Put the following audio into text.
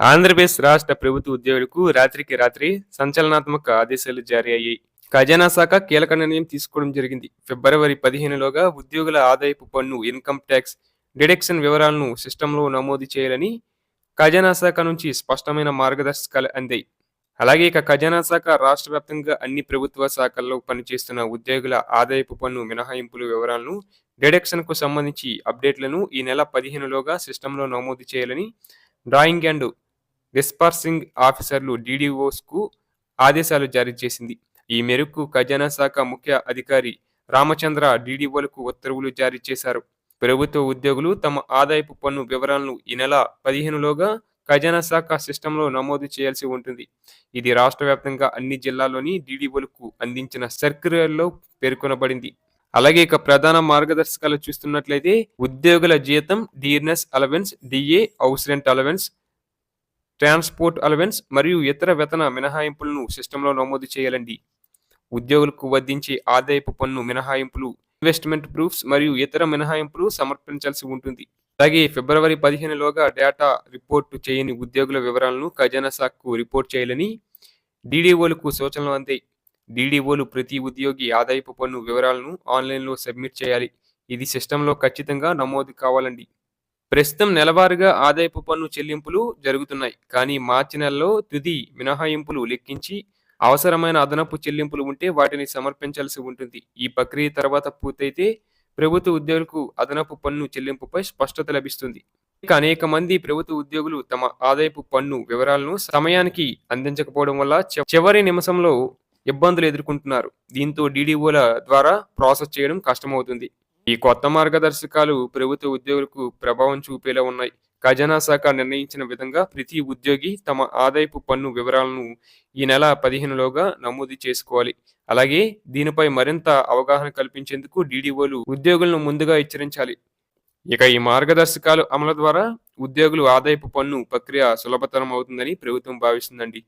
ఆంధ్రప్రదేశ్ రాష్ట్ర ప్రభుత్వ ఉద్యోగులకు రాత్రికి రాత్రి సంచలనాత్మక ఆదేశాలు జారీ అయ్యాయి. ఖజానా శాఖ కీలక నిర్ణయం తీసుకోవడం జరిగింది. ఫిబ్రవరి పదిహేనులోగా ఉద్యోగుల ఆదాయపు పన్ను ఇన్కమ్ ట్యాక్స్ డిడక్షన్ వివరాలను సిస్టంలో నమోదు చేయాలని ఖజానా శాఖ నుంచి స్పష్టమైన మార్గదర్శకాలు అందాయి. అలాగే ఇక ఖజానా శాఖ రాష్ట్ర వ్యాప్తంగా అన్ని ప్రభుత్వ శాఖల్లో పనిచేస్తున్న ఉద్యోగుల ఆదాయపు పన్ను మినహాయింపుల వివరాలను డిడక్షన్కు సంబంధించి అప్డేట్లను ఈ నెల పదిహేనులోగా సిస్టంలో నమోదు చేయాలని డ్రాయింగ్ అండ్ డిస్పర్సింగ్ ఆఫీసర్లు డీడీఓస్కు ఆదేశాలు జారీ చేసింది. ఈ మేరకు ఖజానా శాఖ ముఖ్య అధికారి రామచంద్ర డీడీఓలకు ఉత్తర్వులు జారీ చేశారు. ప్రభుత్వ ఉద్యోగులు తమ ఆదాయపు పన్ను వివరాలను ఈ నెల పదిహేనులోగా ఖజానా శాఖ సిస్టంలో నమోదు చేయాల్సి ఉంటుంది. ఇది రాష్ట్ర వ్యాప్తంగా అన్ని జిల్లాల్లోని డీడీఓలకు అందించిన సర్క్యులర్లో పేర్కొనబడింది. అలాగే ఇక ప్రధాన మార్గదర్శకాలు చూస్తున్నట్లయితే ఉద్యోగుల జీతం DNS allowance DA house rent allowance transport allowance మరియు ఇతర వేతన మినహాయింపులను సిస్టంలో నమోదు చేయాలండి. ఉద్యోగులకు వధించే ఆదాయపు పన్ను మినహాయింపులు ఇన్వెస్ట్మెంట్ ప్రూఫ్స్ మరియు ఇతర మినహాయింపులు సమర్పించాల్సి ఉంటుంది. అలాగే ఫిబ్రవరి పదిహేనులోగా డేటా రిపోర్టు చేయని ఉద్యోగుల వివరాలను ఖజానా శాఖకు రిపోర్ట్ చేయాలని డీడీఓలకు సూచనలు అందాయి. డీడీఓలు ప్రతి ఉద్యోగి ఆదాయపు పన్ను వివరాలను ఆన్లైన్లో సబ్మిట్ చేయాలి. ఇది సిస్టంలో ఖచ్చితంగా నమోదు కావాలండి. ప్రస్తుతం నెలవారీగా ఆదాయపు పన్ను చెల్లింపులు జరుగుతున్నాయి. కానీ మార్చి నెలలో తుది మినహాయింపులు లెక్కించి అవసరమైన అదనపు చెల్లింపులు ఉంటే వాటిని సమర్పించాల్సి ఉంటుంది. ఈ ప్రక్రియ తర్వాత పూర్తయితే ప్రభుత్వ ఉద్యోగులకు అదనపు పన్ను చెల్లింపుపై స్పష్టత లభిస్తుంది. ఇక అనేక మంది ప్రభుత్వ ఉద్యోగులు తమ ఆదాయపు పన్ను వివరాలను సమయానికి అందించకపోవడం వల్ల చివరి నిమిషంలో ఇబ్బందులు ఎదుర్కొంటున్నారు. దీంతో డీడీఓల ద్వారా ప్రాసెస్ చేయడం కష్టమవుతుంది. ఈ కొత్త మార్గదర్శకాలు ప్రభుత్వ ఉద్యోగులకు ప్రభావం చూపేలా ఉన్నాయి. ఖజానా శాఖ నిర్ణయించిన విధంగా ప్రతి ఉద్యోగి తమ ఆదాయపు పన్ను వివరాలను ఈ నెల పదిహేనులోగా నమోదు చేసుకోవాలి. అలాగే దీనిపై మరింత అవగాహన కల్పించేందుకు డీడీఓలు ఉద్యోగులను ముందుగా హెచ్చరించాలి. ఇక ఈ మార్గదర్శకాలు అమలు ద్వారా ఉద్యోగులు ఆదాయపు పన్ను ప్రక్రియ సులభతరం అవుతుందని ప్రభుత్వం భావిస్తుందండి.